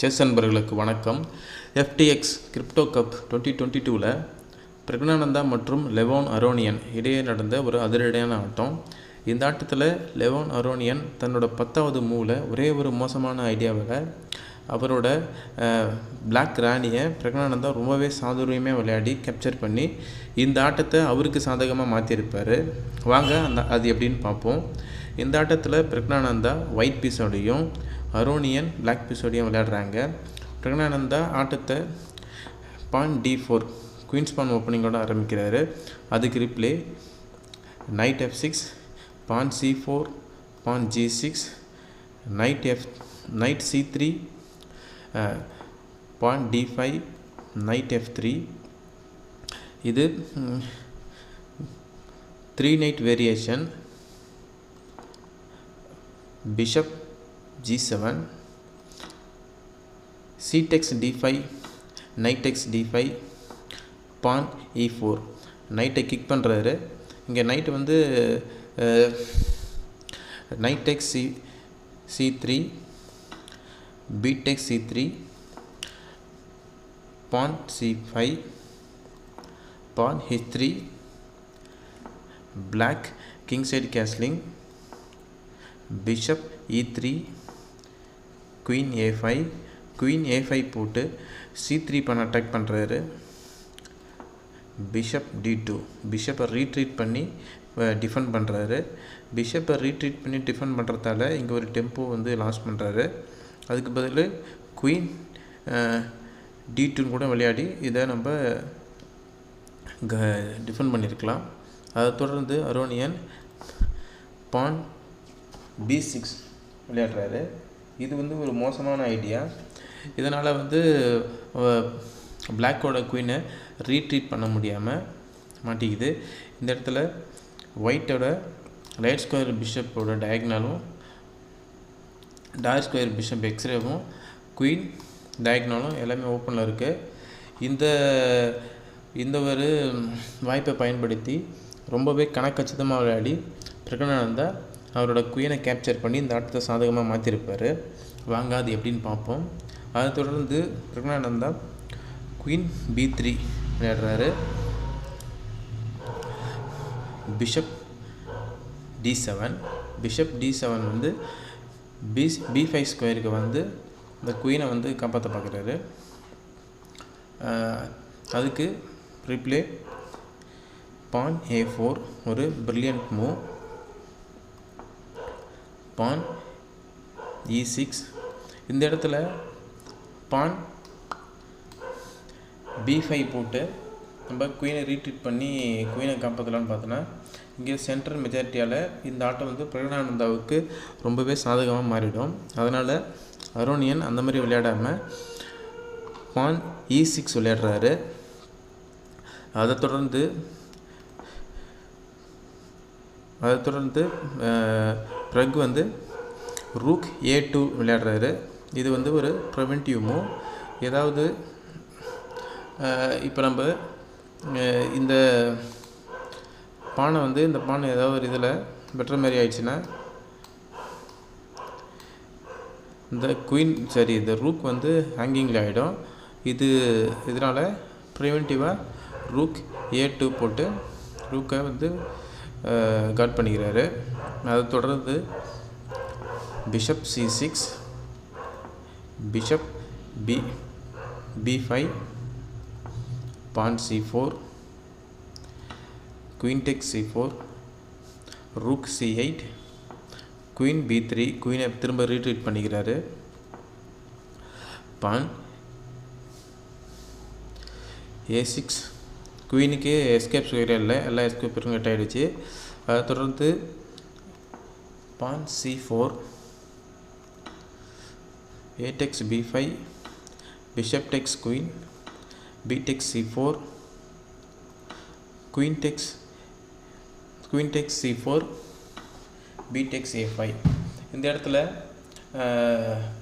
Chess அன்பர்களுக்கு வணக்கம். FTX crypto cup twenty twenty டூவில் பிரக்னானந்தா மற்றும் லெவோன் அரோனியன் இடையே நடந்த ஒரு அதிரடியான ஆட்டம். இந்த ஆட்டத்தில் லெவோன் அரோனியன் தன்னோட பத்தாவது மூவில் ஒரே ஒரு மோசமான ஐடியாவில் அவரோட பிளாக் ராணியை பிரக்னானந்தா ரொம்பவே சாதுரியமே விளையாடி கேப்சர் பண்ணி இந்த ஆட்டத்தை அவருக்கு சாதகமாக மாற்றியிருப்பார் வாங்க அந்த அது எப்படின்னு பார்ப்போம். இந்த ஆட்டத்தில் பிரக்னானந்தா ஒயிட் பீஸோடையும் அரோனியன் பிளாக் பீஸோடையும் விளையாடுறாங்க. பிரக்னானந்தா ஆட்டத்தை pawn d four queen's pawn ஓப்பனிங்கோட ஆரம்பிக்கிறாரு. அதுக்கு reply knight f six pawn c four pawn g six knight f knight c three pawn d five knight f three இது three knight variation bishop g seven c takes d five knight x d five pawn e four நைட்டை kick பண்ணுறாரு இங்கே knight வந்து knight x c c three BTech c three pawn c five pawn h three black king side castling bishop e three queen a five queen a five போட்டு c three பண்ண attack பண்ணுறாரு bishop d two பிஷப்பை retreat பண்ணி defend பண்ணுறாரு பிஷப்பை retreat பண்ணி defend பண்ணுறதால இங்கே ஒரு டெம்போ வந்து லாஸ் பண்ணுறாரு அதுக்கு பதில் குயின் டி டூன்னு கூட விளையாடி இதை நம்ம டிஃபெண்ட் பண்ணியிருக்கலாம் அதை தொடர்ந்து அரோனியன் பான் பி சிக்ஸ் விளையாடுறாரு. இது வந்து ஒரு மோசமான ஐடியா இதனால் வந்து பிளாக்கோட குயினை ரீட்ரீட் பண்ண முடியாமல் மாட்டிக்குது. இந்த இடத்துல ஒயிட்டோட ரைட் ஸ்கொயர் பிஷப்போட டயக்னாலும் டார்க் ஸ்கொயர் பிஷப் எக்ஸ்ரேவும் குயின் டயக்னாலும் எல்லாமே ஓப்பனில் இருக்குது இந்த இந்த ஒரு வாய்ப்பை பயன்படுத்தி ரொம்பவே கணக்கச்சிதமாக விளையாடி பிரகனானந்தா அவரோட குயினை கேப்சர் பண்ணி இந்த ஆட்டத்தை சாதகமாக மாற்றிருப்பார் வாங்க அது எப்படின்னு பார்ப்போம். அதை தொடர்ந்து Praggnanandhaa queen b three விளையாடுறாரு. Bishop d seven bishop d seven வந்து பி பி ஃபைவ் ஸ்கொயருக்கு வந்து இந்த குயினை வந்து காப்பாற்ற பார்க்குறாரு. அதுக்கு ரிப்ளே பான் ஏ ஃபோர் ஒரு brilliant move pawn e e six இந்த இடத்துல பான் பி ஃபைவ் போட்டு நம்ம குயினை ரீட்ரீட் பண்ணி குயினை காப்பாற்றலான்னு பார்த்தோன்னா இங்கே சென்ட்ரல் மெஜாரிட்டியால் இந்த ஆட்டம் வந்து பிரகடானந்தாவுக்கு ரொம்பவே சாதகமாக மாறிடும். அதனால் அரோனியன் அந்த மாதிரி விளையாடாமல் பான் e இ சிக்ஸ் விளையாடுறாரு. அதை தொடர்ந்து அதை தொடர்ந்து ப்ரக் வந்து ரூக் ஏ டூ விளையாடுறாரு. இது வந்து ஒரு ப்ரிவென்டிவ் மூவ் ஏதாவது இப்போ நம்ம இந்த பானை வந்து இந்த பானை ஏதாவது ஒரு இதில் பெட்டர் மாதிரி ஆயிடுச்சுன்னா இந்த குயின் சரி இந்த ரூக் வந்து ஹேங்கிங்கில் ஆகிடும் இது இதனால் ப்ரிவென்டிவாக ரூக் ஏ டூ போட்டு ரூக்கை வந்து காட் பண்ணிக்கிறாரு. அதை தொடர்ந்து bishop c six bishop b b five pawn c four queen takes c four rook c eight queen b three குயினை திரும்ப ரீட்ரீட் பண்ணிக்கிறாரு. பான் ஏ சிக்ஸ் குயினுக்கு எஸ்கேப் ஸ்கொயர் இல்லை எல்லா எஸ்கேப்பரும் கட் ஆகிடுச்சு அதை தொடர்ந்து pawn c four a takes b five bishop takes queen b takes c four queen takes queen takes c four b takes a five இந்த இடத்துல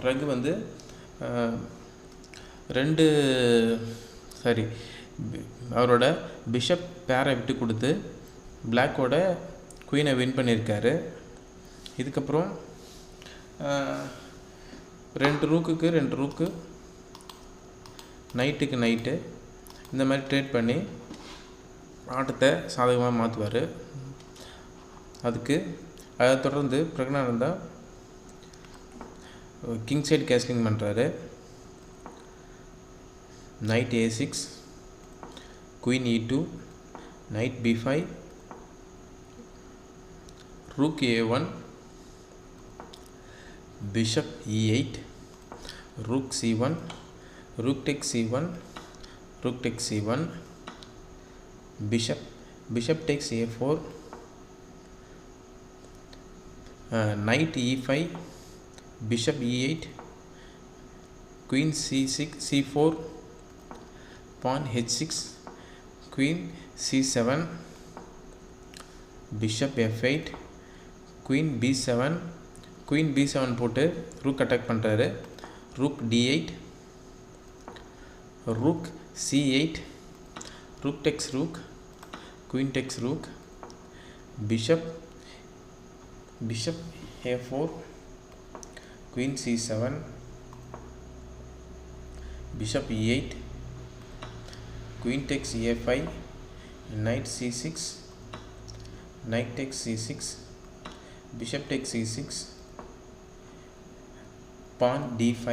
ரகு வந்து ரெண்டு சாரி அவரோட பிஷப் பேரை விட்டு கொடுத்து பிளாக்கோட குயினை வின் பண்ணியிருக்காரு. இதுக்கப்புறம் ரெண்டு ரூக்குக்கு ரெண்டு ரூக்கு நைட்டுக்கு நைட்டு இந்த மாதிரி ட்ரேட் பண்ணி ஆட்டத்தை சாதகமாக மாற்றுவார் அதுக்கு அதை தொடர்ந்து பிரகனானந்தா கிங் சைடு கேஸ்லிங் பண்ணுறாரு knight a six queen e2 knight b5 rook a1 bishop e8 rook c1 rook takes c1 rook takes c1 bishop bishop takes a4 uh, knight e5 bishop e8 queen c6 c4 pawn h6 queen c7 bishop f8 queen b7 queen b7 போட்டு rook attack பண்ணுறாரு rook d8 rook c8 rook takes rook queen takes rook bishop bishop a4 queen c7 bishop e8 queen takes a5 knight c6 knight takes c6 bishop takes c6 pawn d5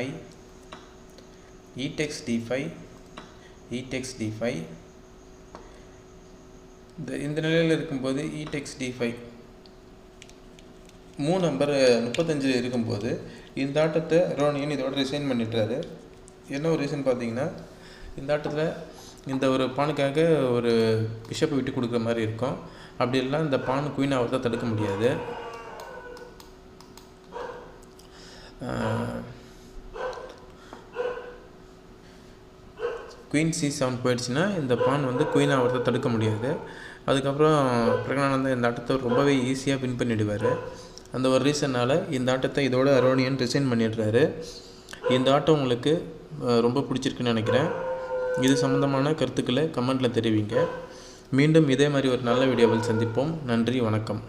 e takes d5 e takes d5 இந்த இந்த நிலையில் இருக்கும்போது e takes d five மூணு number முப்பத்தஞ்சு இருக்கும்போது இந்த ஆட்டத்தை ரோனியன் இதோட ரிசைன் பண்ணிட்டாரு. என்ன ஒரு ரீசன் பார்த்தீங்கன்னா இந்த ஆட்டத்தில் இந்த ஒரு பானுக்காக ஒரு பிஷப்பை விட்டு கொடுக்குற மாதிரி இருக்கும். அப்படி இல்லைனா இந்த பான் குயின் ஆகிறத தடுக்க முடியாது. குயின் சி செவன் போயிடுச்சுன்னா இந்த பான் வந்து குயின் ஆகிறத தடுக்க முடியாது. அதுக்கப்புறம் பிரகனானந்தா இந்த ஆட்டத்தை ரொம்பவே ஈஸியாக வின் பண்ணிடுவார். அந்த ஒரு ரீசன்னால் இந்த ஆட்டத்தை இதோட அரோனியன் ரிசைன் பண்ணிடுறாரு. இந்த ஆட்டம் உங்களுக்கு ரொம்ப பிடிச்சிருக்குன்னு நினைக்கிறேன். இது சம்மந்தமான கருத்துக்களை கமெண்ட்டில் தெரிவிங்க. மீண்டும் இதே மாதிரி ஒரு நல்ல வீடியோவில் சந்திப்போம். நன்றி வணக்கம்.